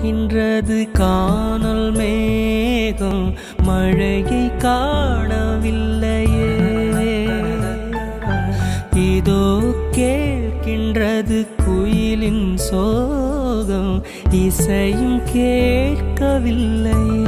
போகின்றது காணல் மேகம். மழையை காணவில்லையே. இதோ கேட்கின்றது குயிலின் சோகம். இசையும் கேட்கவில்லையே.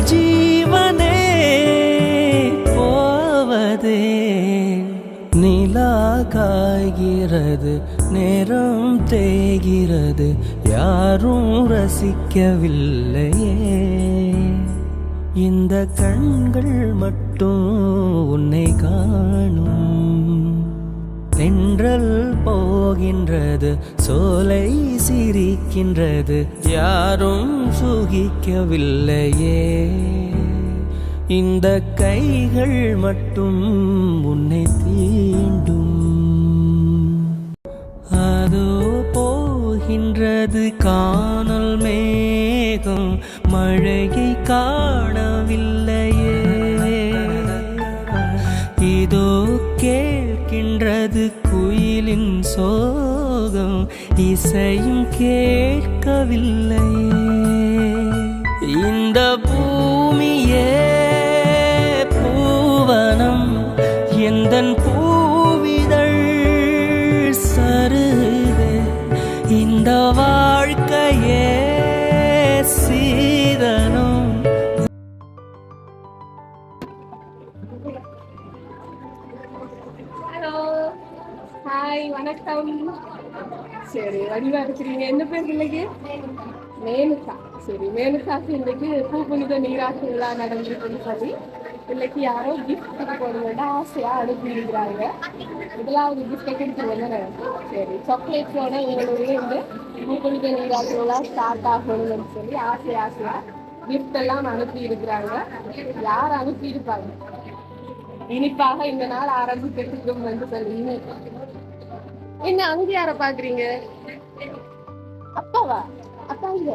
ஜீவனே போவதே. நிலா காய்கிறது நேரம் தேய்கிறது யாரும் ரசிக்கவில்லையே. இந்த கண்கள் மட்டும் உன்னை காணும். தென்றல் போகின்றது சோலை சிரிக்கின்றது யாரும் சுகிக்கவில்லையே. இந்த கைகள் மட்டும் உன்னை தீண்டும். அதோ போகின்றது காணல் மேகம் மழையை கா கேட்கவில்லையே. இந்த பூமியே பூவனம் எந்த பூவிதழ் சருது இந்த வாழ்க்கையே சீதனம். ஹலோ ஹாய் வணக்கம். சரி வடிவா இருக்கிறீங்க. என்ன பேர் பிள்ளைக்கு? மேனுக்கா சரி மேனுக்காக்கு இன்னைக்கு பூ புனித நீராட்டு விழா நடந்திருக்குன்னு சொல்லி பிள்ளைக்கு யாரோ கிஃப்ட் கொடுக்க ஆசையா அனுப்பியிருக்கிறாங்க. முதலாவது கிஃப்டை கொடுத்துருங்க சரி சாக்லேட்ஸோட உங்களுடைய இந்த பூ புனித நீராட்டு விழா ஸ்டார்ட் ஆகணும்னு சொல்லி ஆசை ஆசையா கிஃப்ட் எல்லாம் அனுப்பி இருக்கிறாங்க யார் அனுப்பி இருப்பாங்க இனிப்பாக இந்த நாள் ஆரம்பிக்கிறதுக்கும் வந்து சொல்லி என்ன அங்க யார பாக்குறீங்க? அப்பாவா? அப்பா இல்ல.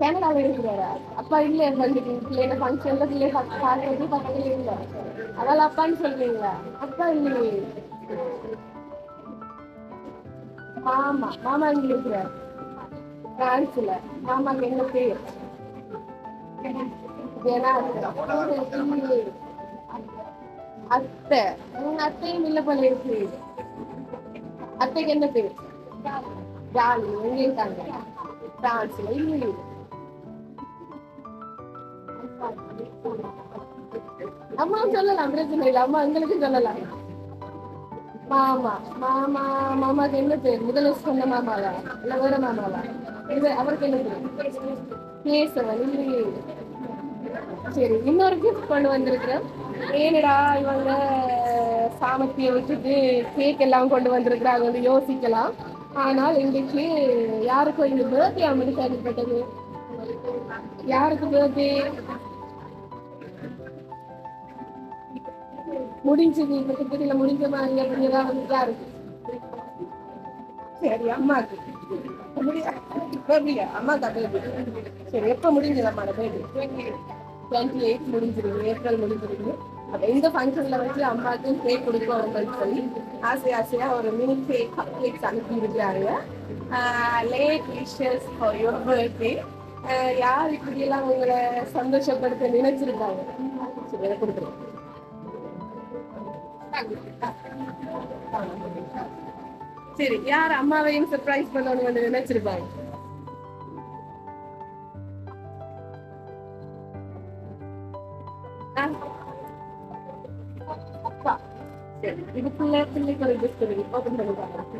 கனடால இருக்கிறாரா அப்பா இல்ல வந்து பிள்ளைங்க ஃபங்க்ஷன்ல பிள்ளை பாக்குறது பக்கத்துல இல்ல. அதெல்லாம் அப்பான்னு சொல்றீங்களா? அப்பா இல்லையே. மாமா மாமா இங்க இருக்கிறார்? பிரான்ஸ்ல மாமாக்கு என்ன பேர்? அத்தை. உங்க அத்தையும் இல்ல போல இருக்கு. அத்தைக்கு என்ன பேர்? ஜாலி எங்க இருக்காங்க? பிரான்ஸ்ல இல்லையே அம்மா சொல்லலாம் பிரச்சனை இல்லை. அம்மா எங்களுக்கு சொல்லலாம். மாமா மாமா மாமாக்கு என்ன பேர்? முதல்ல சொன்ன மாமாவா? இல்ல வேற மாமாவா? இது அவருக்கு என்ன பேர்? கேசவன் இல்லையே சரி இன்னொரு கிஃப்ட் கொண்டு வந்திருக்கிறேன் ஏனடா இவங்க? சாமத்தியை விட்டுட்டு கேக் எல்லாம் கொண்டு வந்திருக்கிறாங்க வந்து யோசிக்கலாம் ஆனால் இன்றைக்கு யாருக்கும் இந்த பர்த்டே அம்மனு கேள்விப்பட்டது யாருக்கு பர்த்டே முடிஞ்சது இந்த கிட்டத்தில் முடிஞ்ச மாதிரி அப்படிங்கிறதா ஏதாவது யாருக்கு சரி அம்மாக்கு அப்படியா? அப்படியா? அம்மாக்கா பேபி சரி எப்போ முடிஞ்சது அம்மாவோட பேபி டுவெண்ட்டி எயிட் முடிஞ்சிருக்கு ஏப்ரல் முடிஞ்சிருக்கு அப்போ இந்த ஃபங்க்ஷனில் வச்சு அம்மாவுக்கும் கேக் கொடுக்கும் அப்படின்னு சொல்லி ஆசை ஆசையாக ஒரு மினி கேக் கப் கேக்ஸ் அனுப்பி late wishes for your birthday யார் இப்படியெல்லாம் உங்களை சந்தோஷப்படுத்த நினைச்சிருக்காங்க? சரி அதை சரி யார் அம்மாவையும் சர்ப்ரைஸ் பண்ணணும்னு நினைச்சிருப்பாங்க? சரி இது பிள்ளை பிள்ளைக்கு ஒரு gift இருக்கு ஓப்பன் பண்ணி பார்க்கலாம்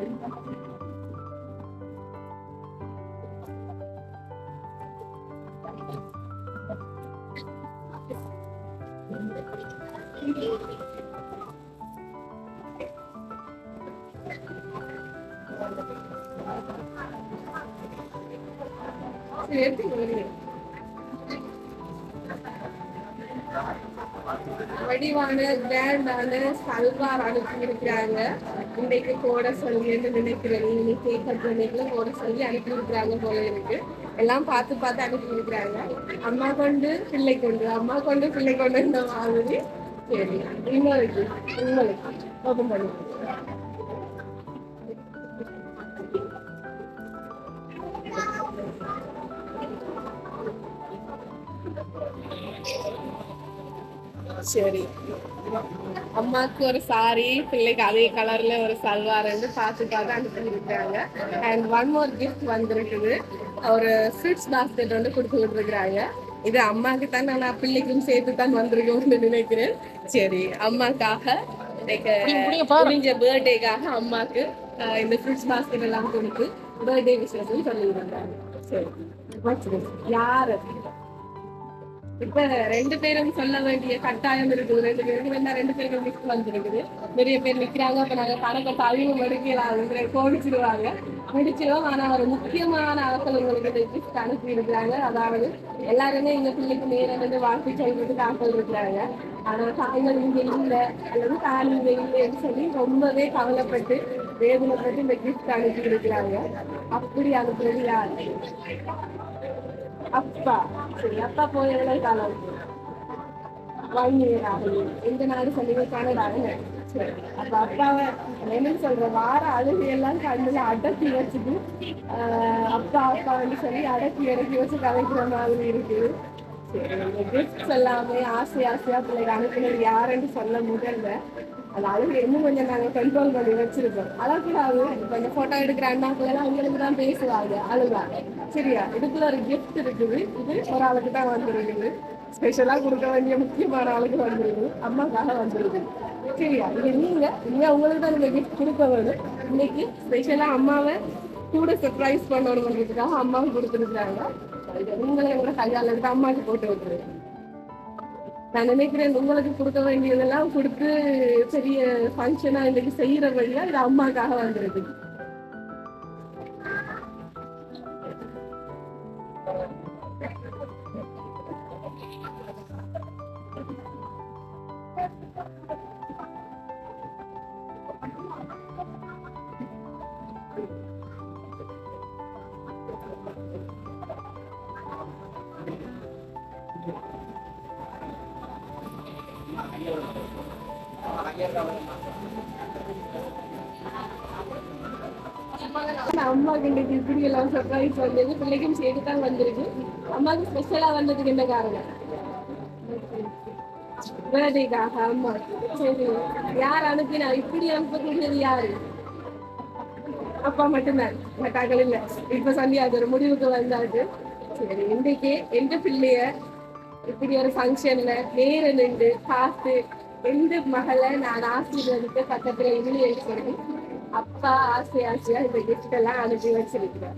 சரி எடுத்துங்க வெளியே வடிவான கிராண்டான சல்வார் அனுப்பி இருக்கிறாங்க இன்னைக்கு போட சொல்லின்னு நினைக்கிறேன். இன்னைக்கு கேக் கட் போட சொல்லி அனுப்பியிருக்கிறாங்க போல இருக்கு. எல்லாம் பார்த்து பார்த்து அனுப்பியிருக்கிறாங்க. அம்மா கொண்டு பிள்ளை கொண்டு அம்மா கொண்டு பிள்ளை கொண்டு இந்த மாதிரி. சரி இன்னொருக்கு உங்களுக்கு ஓப்பன் பண்ணி சரி. அம்மாவுக்கு ஒரு சாரி பிள்ளைக்கு அதே கலர்ல ஒரு சல்வார் வந்து பார்த்து பார்த்து அனுப்பியிருக்காங்க அண்ட் ஒன் மோர் கிஃப்ட் வந்திருக்குது. ஒரு ஸ்வீட்ஸ் பாஸ்கெட் வந்து கொடுத்து விட்டுருக்குறாங்க. இது அம்மாவுக்கு தான் நான் பிள்ளைக்கும் சேர்த்து தான் வந்திருக்கோம்னு நினைக்கிறேன். சரி அம்மாக்காக முடிஞ்ச பர்த்டேக்காக அம்மாக்கு இந்த ஃப்ரூட்ஸ் பாஸ்கெட் எல்லாம் கொடுத்து பர்த்டே விஷயம் சொல்லியிருக்காங்க சரி. யாரு? இப்ப ரெண்டு பேரும் சொல்ல வேண்டிய கட்டாயம் இருக்குது. ரெண்டு பேருக்கு வேணா ரெண்டு பேரும் மிஸ் வந்துருக்குது. நிறைய பேர் நிக்கிறாங்க. அப்ப நாங்க கணக்கை தவிவு மடிக்கலாம் கோவிச்சிருவாங்க முடிச்சிடும் ஆனா ஒரு முக்கியமான ஆட்கள் உங்களுக்கு கிஃப்ட் அனுப்பி இருக்கிறாங்க அதாவது எல்லாருமே எங்க பிள்ளைக்கு நேரம் வந்து வாழ்த்து சொல்றதுக்கு ஆட்கள் இருக்கிறாங்க. ஆனா தாய்கள் இங்க இல்ல. அல்லது தாய் இங்க இல்லைன்னு சொல்லி ரொம்பவே கவலைப்பட்டு வேதனைப்பட்டு இந்த கிஃப்ட் அனுப்பி இருக்கிறாங்க அப்படி அனுப்புறது யாரு அப்பா. சரி அப்பா போய் எவ்வளவு காலம் ஒன் இயர் எந்த நாடு சொன்னீங்க கனடாங்க சரி அப்ப அப்பாவை என்னன்னு சொல்ற வார அழுகை எல்லாம் கண்ணுல அடக்கி வச்சுட்டு ஆஹ் அப்பா அப்பா வந்து சொல்லி அடக்கி இறக்கி வச்சு கலைக்கிற மாதிரி இருக்குது சரி கிஃப்ட்ஸ் எல்லாமே ஆசை ஆசையா பிள்ளைங்க அனுப்பினது யாருன்னு சொல்ல முடியல. அது அழுகு இன்னும் கொஞ்சம் நாங்க கண்ட்ரோல் பண்ணி வச்சிருக்கோம். அழக்கூடாது இப்ப கொஞ்சம் போட்டோ எடுக்கிற அண்ணாக்கள் அவங்களுக்கு தான் பேசுவாங்க அழுகா சரியா? இதுக்குள்ள ஒரு கிஃப்ட் இருக்குது. இது ஒரு ஆளுக்கு தான் வந்திருக்குது. ஸ்பெஷலாக கொடுக்க வேண்டிய முக்கியமான ஆளுக்கு வந்திருக்குது. அம்மாக்காக வந்திருக்குது. சரியா? இது நீங்க நீங்க உங்களுக்கு தான் இந்த கிஃப்ட் கொடுக்க வேணும். இன்னைக்கு ஸ்பெஷலா அம்மாவை கூட சர்ப்ரைஸ் பண்ணணுன்றதுக்காக அம்மாவுக்கு கொடுத்துருக்காங்க இதை நீங்களே எங்களை கையால எடுத்து அம்மாவுக்கு போட்டு விட்டுருங்க நான் நினைக்கிறேன் உங்களுக்கு கொடுக்க வேண்டியதெல்லாம் கொடுத்து பெரிய ஃபங்க்ஷனா இன்னைக்கு செய்யற வழியா இது அம்மாக்காக வந்திருக்கு அம்மாக்கு இன்னைக்கு இப்படி எல்லாம் சர்ப்ரைஸ் வந்தது. பிள்ளைக்கும் சேர்த்து தான் வந்திருக்கு. அம்மாவுக்கு ஸ்பெஷலா வந்ததுக்கு என்ன காரணம்? பர்த்டேக்காக அம்மா. சரி. யார் அனுப்பினா? இப்படி அனுப்பக்கூடியது யாரு? அப்பா மட்டும்தான். மட்டாக்கள் இல்ல இப்ப சந்தியா அது ஒரு முடிவுக்கு வந்தாச்சு சரி இன்றைக்கு எந்த பிள்ளைய இப்படி ஒரு ஃபங்க்ஷன்ல நேர நின்று பார்த்து ரெண்டு மகளை நான் ஆசீர்வதிக்க பக்கத்துல இருந்து இருக்கிறேன் அப்பா ஆசை ஆசையா இந்த கிஃப்ட் எல்லாம் அனுப்பி வச்சிருக்கிறேன்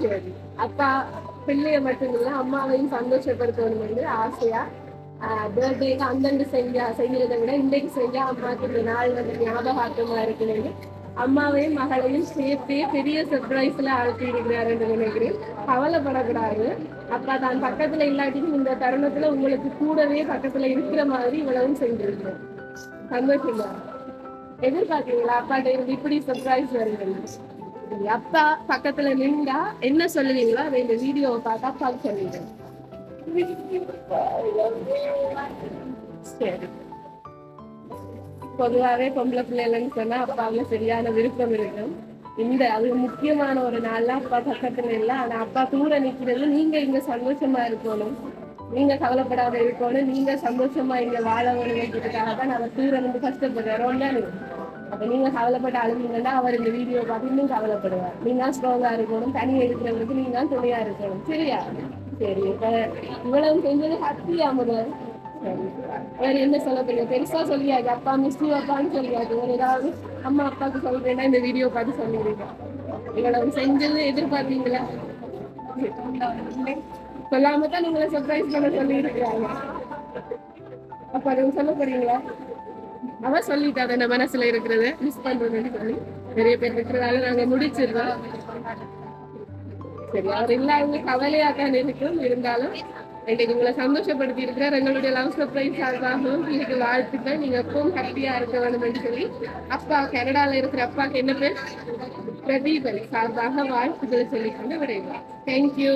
சரி. அப்பா பிள்ளைய மட்டும் இல்ல அம்மாவையும் சந்தோஷப்படுத்தணும் வந்து ஆசையா பர்த்டேக்கு அந்தண்டு செஞ்சா செய்யறதை விட இன்னைக்கு செஞ்சா அம்மாவுக்கு இந்த நாள் வந்து ஞாபகார்த்தமா இருக்குன்னு அம்மாவையும் மகளையும் சேர்த்தே பெரிய சர்ப்ரைஸ்ல அழைச்சி இருக்கிறாருன்னு நினைக்கிறேன். கவலைப்படக்கூடாது. அப்பா தான் பக்கத்துல இல்லாட்டியும் இந்த தருணத்துல உங்களுக்கு கூடவே பக்கத்துல இருக்கிற மாதிரி இவ்வளவும் செஞ்சிருக்கேன் சந்தோஷமா? எதிர்பார்க்கீங்களா அப்பாட்ட இருந்து இப்படி சர்ப்ரைஸ் வருகிறது அப்பா பக்கத்துல நின்றா என்ன சொல்லுவீங்களோ அதை இந்த வீடியோவை பார்த்தா அப்பாவுக்கு சொல்லிடுறேன் சரி. பொதுவாகவே பொம்பளை பிள்ளைகள்னு சொன்னா அப்பாவுல சரியான விருப்பம் இருக்கும். இந்த அது முக்கியமான ஒரு நாள்ல அப்பா பக்கத்துல இல்ல. ஆனா அப்பா தூர நிக்கிறது நீங்க இங்க சந்தோஷமா இருக்கணும். நீங்க கவலைப்படாத இருக்கணும். நீங்க சந்தோஷமா இங்க வாழ வேணுங்கிறதுக்காக தான் நாங்க தூர இருந்து கஷ்டப்படுறோம் தானே அப்ப நீங்க கவலைப்பட்டு அழுந்தீங்கன்னா அவர் இந்த வீடியோ பார்த்து இன்னும் கவலைப்படுவார். நீங்க தான் ஸ்ட்ராங்கா இருக்கணும். தனி எடுக்கிறவங்களுக்கு நீங்க தான் துணையா இருக்கணும். சரியா? சரி இப்ப இவ்வளவு செஞ்சது ஹத்தியா முதல் வேற என்ன சொல்ல தெரியும்? பெருசா சொல்லியாது. அப்பா மிஸ்ஸு அப்பான்னு சொல்லியாது. ஒரு ஏதாவது அம்மா அப்பாவுக்கு சொல்றேன்னா இந்த வீடியோ பார்த்து சொல்லிடுங்க. இவ்வளவு செஞ்சது எதிர்பார்த்தீங்களா சொல்லாம தான் உங்களை சர்ப்ரைஸ் பண்ண சொல்லி இருக்கிறாங்க அப்ப அதை சொல்ல போறீங்களா? அவ சொல்லிட்டா அந்த மனசுல இருக்கிறத மிஸ் பண்றதுன்னு சொல்லி. நிறைய பேர் இருக்கிறதால நாங்க முடிச்சிருந்தோம் சரி அவர் இல்லாத கவலையா தான் இருக்கும். இருந்தாலும் இன்னைக்கு உங்களை சந்தோஷப்படுத்தி இருக்கிறார் எங்களுடைய லவ் சர்ப்ரைஸ் சார்பாகவும் இன்னைக்கு வாழ்த்துக்கள். நீங்க எப்பவும் ஹாப்பியா இருக்க வேணும்னு சொல்லி அப்பா கனடால இருக்கிற அப்பாக்கு என்ன பேர்? பிரதீபன் சார்பாக வாழ்த்துக்களை சொல்லிக்கொண்டு விடைபெறும் தேங்க்யூ